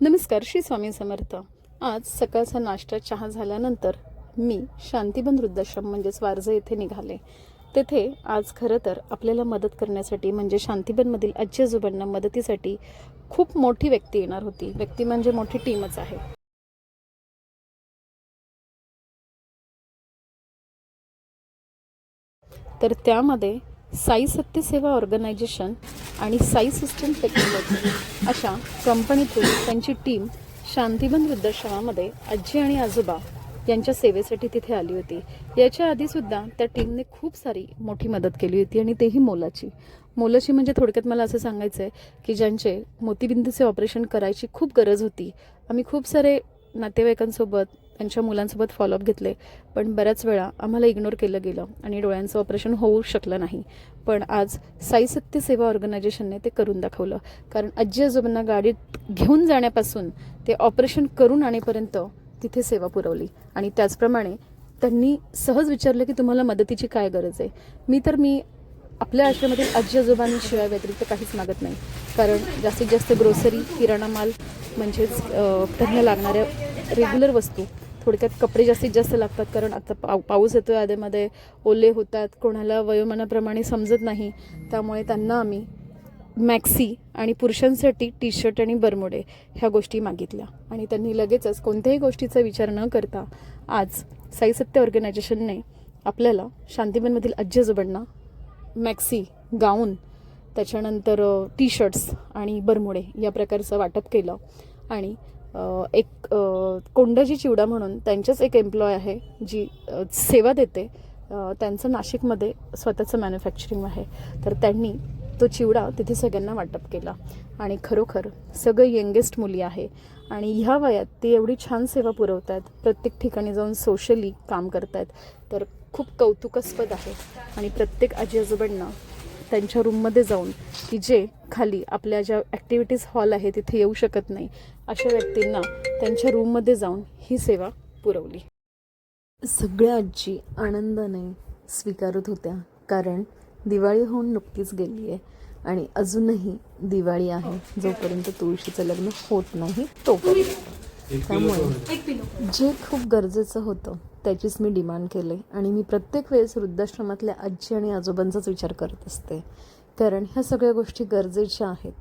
नमस्कार श्री स्वामी समर्थ. आज सकाळचा नाश्ता चहा झाल्यानंतर मी शांतीबन वृद्धाश्रम म्हणजेच वारजे येथे निघाले. तेथे आज खरं तर आपल्याला मदत करण्यासाठी म्हणजे शांतीबनमधील आजी आजोबांना मदतीसाठी खूप मोठी व्यक्ती येणार होती. व्यक्ती म्हणजे मोठी टीमच आहे. तर त्यामध्ये साई सत्यसेवा ऑर्गनायझेशन आणि साई सिस्टम टेक्नॉलॉजी अशा कंपनीतून त्यांची टीम शांतीबन वृद्धाश्रमामध्ये आजी आणि आजोबा यांच्या सेवेसाठी तिथे आली होती. याच्या आधीसुद्धा त्या टीमने खूप सारी मोठी मदत केली होती आणि तेही मोलाची. मोलाची म्हणजे थोडक्यात मला असं सांगायचं आहे की ज्यांचे मोतीबिंदूचे ऑपरेशन करायची खूप गरज होती. आम्ही खूप सारे नातेवाईकांसोबत त्यांच्या मुलांसोबत फॉलोअप घेतले. पण बऱ्याच वेळा आम्हाला इग्नोर केलं गेलं आणि डोळ्यांचं ऑपरेशन होऊ शकलं नाही. पण आज साई सत्य सेवा ऑर्गनायझेशनने ते करून दाखवलं. कारण आजी आजोबांना गाडीत घेऊन जाण्यापासून ते ऑपरेशन करून आणेपर्यंत तिथे सेवा पुरवली. आणि त्याचप्रमाणे त्यांनी सहज विचारलं की तुम्हाला मदतीची काय गरज आहे? मी तर मी आपल्या आश्रमातील आजी आजोबांशिवाय व्यतिरिक्त काहीच मागत नाही. कारण जास्तीत जास्त ग्रोसरी किराणा माल म्हणजेच त्यांना लागणाऱ्या रेग्युलर वस्तू थोडक्यात कपडे जास्तीत जास्त लागतात. कारण आता पाऊ पाऊस येतो आधेमध्ये ओले होतात कोणाला वयोमानाप्रमाणे समजत नाही. त्यामुळे त्यांना आम्ही मॅक्सी आणि पुरुषांसाठी टी शर्ट आणि बरमुडे ह्या गोष्टी मागितल्या. आणि त्यांनी लगेचच कोणत्याही गोष्टीचा विचार न करता आज साई सत्य ऑर्गनायझेशनने आपल्याला शांतीबनमधील आजी आजोबांना मॅक्सी गाऊन त्याच्यानंतर टी शर्ट्स आणि बरमुडे या प्रकारचं वाटप केलं. आणि एक कोंडजी कोंडाजी चिवडा म्हणून त्यांच्याच एक एम्प्लॉय आहे जी सेवा देते. त्यांचं नाशिकमध्ये स्वतःचं मॅन्युफॅक्चरिंग आहे. तर त्यांनी तो चिवडा तिथे सगळ्यांना वाटप केला. आणि खरोखर सगळं यंगेस्ट मुली आहे. आणि ह्या वयात ती एवढी छान सेवा पुरवतात आहेत प्रत्येक ठिकाणी जाऊन सोशली काम करत आहेत तर खूप कौतुकास्पद आहे. आणि प्रत्येक आजी आजोबांना त्यांच्या रूममध्ये जाऊन की जे खाली आपल्या ज्या ॲक्टिव्हिटीज हॉल आहे तिथे येऊ शकत नाही अशा व्यक्तींना त्यांच्या रूममध्ये जाऊन ही सेवा पुरवली. सगळ्या आजी आनंदाने स्वीकारत होत्या. कारण दिवाळी होऊन नुकतीच गेली आहे आणि अजूनही दिवाळी आहे जोपर्यंत तुळशीचं लग्न होत नाही तोपर्यंत. त्यामुळे जे खूप गरजेचं होतं त्याचीच मी डिमांड केले आणि मी प्रत्येक वेळेस वृद्धाश्रमातल्या आजी आणि आजोबांचाच विचार करत असते. कारण ह्या सगळ्या गोष्टी गरजेच्या आहेत.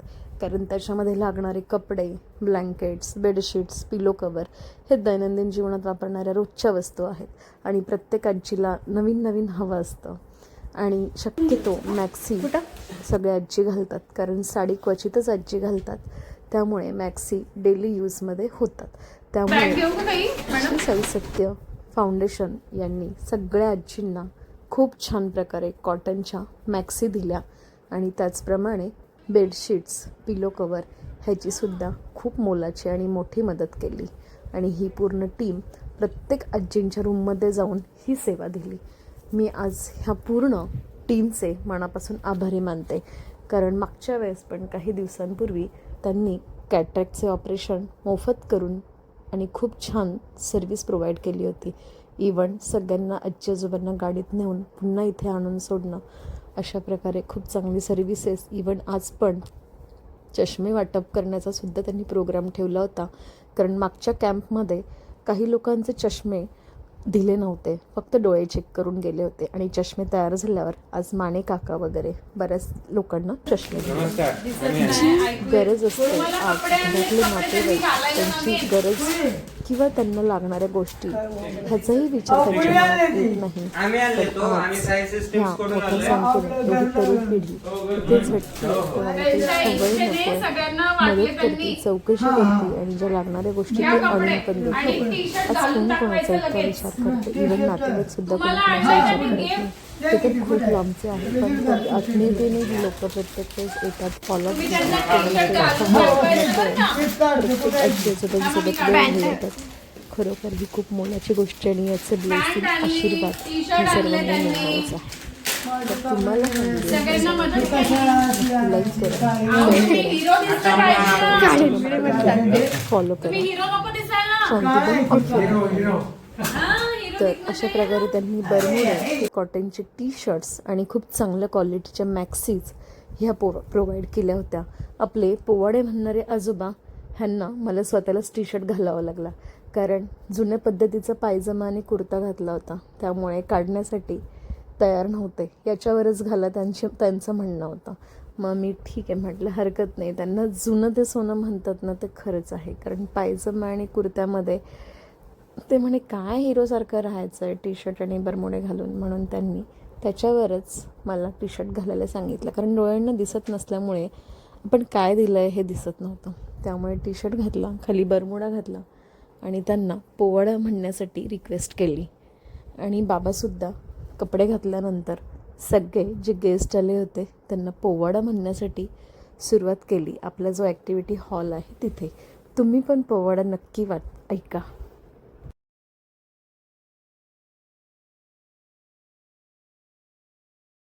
कारण त्याच्यामध्ये लागणारे कपडे ब्लँकेट्स बेडशीट्स पिलो कवर हे दैनंदिन जीवनात वापरणाऱ्या रोजच्या वस्तू आहेत. आणि प्रत्येक आजीला नवीन नवीन हवं असतं. आणि शक्यतो मॅक्सी सगळ्या आजी घालतात कारण साडी क्वचितच आजी घालतात. त्यामुळे मॅक्सी डेली यूजमध्ये होतात. त्यामुळे श्री साई सत्य फाउंडेशन यांनी सगळ्या आजींना खूप छान प्रकारे कॉटनच्या मॅक्सी दिल्या. आणि त्याचप्रमाणे बेडशीट्स पिलो कवर ह्याचीसुद्धा खूप मोलाची आणि मोठी मदत केली. आणि ही पूर्ण टीम प्रत्येक आजींच्या रूममध्ये जाऊन ही सेवा दिली. मी आज ह्या पूर्ण टीमचे मनापासून आभारी मानते. कारण मागच्या वेळेस पण काही दिवसांपूर्वी त्यांनी कॅटरॅक्टचे ऑपरेशन मोफत करून आणि खूप छान सर्व्हिस प्रोव्हाइड केली होती. इवन सगळ्यांना आजी आजोबांना गाडीत नेऊन पुन्हा इथे आणून सोडणं. अशा प्रकारे खूप चांगली सर्व्हिसेस इवन आज पण चष्मे वाटप करण्याचा सुद्धा त्यांनी प्रोग्राम ठेवला होता. कारण मागच्या कॅम्पमध्ये काही लोकांचे चष्मे दिले नव्हते. फक्त डोळे चेक करून गेले होते आणि चष्मे तयार झाल्यावर आज माने काका वगैरे बऱ्याच लोकांना चष्मे जी गरज असते आज घरातले नातेवाईक त्यांची गरज किंवा त्यांना लागणाऱ्या गोष्टी ह्याचाही विचार त्यांच्या नाही. पिढी नको. मदत करते चौकशी करते आणि ज्या लागणाऱ्या गोष्टी आणून पण देते आज कोणी कोणाचा इतका विचार करते इव्हन नातेवाईक सुद्धा कोणी कोणाचा विचार करत नाही. ते तर खूप लांबचे आहे पण तरी आत्मीयतेने ही लोक प्रत्येक वेळेस येतात फॉलोअप प्रत्येक आजी आजोबांसोबत वेळ घालवतात खरोखर ही खूप मोलाची गोष्ट आहे आणि याचं ब्लेसिंग आशीर्वाद ही सर्वांना आहे तर तुम्हाला लाईक करा. फॉलो करा. शांतीबन तर अशा प्रकारे त्यांनी बरमुडा कॉटनचे टी शर्ट्स आणि खूप चांगल्या क्वालिटीच्या मॅक्सीज ह्या पो प्रोव्हाइड केल्या होत्या. आपले पोवाडे म्हणणारे आजोबा ह्यांना मला स्वतःलाच टी शर्ट घालावा लागला. कारण जुन्या पद्धतीचा पायजमा आणि कुर्ता घातला होता. त्यामुळे काढण्यासाठी तयार नव्हते. याच्यावरच घाला त्यांचे त्यांचं म्हणणं होतं. मग मी ठीक आहे म्हटलं हरकत नाही. त्यांना जुनं ते सोनं म्हणतात ना ते खरंच आहे. कारण पायजमा आणि कुर्त्यामध्ये ते म्हणे काय हिरोसारखं राहायचं आहे टी शर्ट आणि बरमुडे घालून? म्हणून त्यांनी त्याच्यावरच मला टी शर्ट घालायला सांगितलं. कारण डोळ्यांना दिसत नसल्यामुळे आपण काय दिलं आहे हे दिसत नव्हतं. त्यामुळे टी शर्ट घातला खाली बरमुडा घातला. आणि त्यांना पोवाडा म्हणण्यासाठी रिक्वेस्ट केली. आणि बाबासुद्धा कपडे घातल्यानंतर सगळे जे गेस्ट आले होते त्यांना पोवाडा म्हणण्यासाठी सुरुवात केली. आपला जो ॲक्टिव्हिटी हॉल आहे तिथे. तुम्ही पण पोवाडा नक्की वाट ऐका.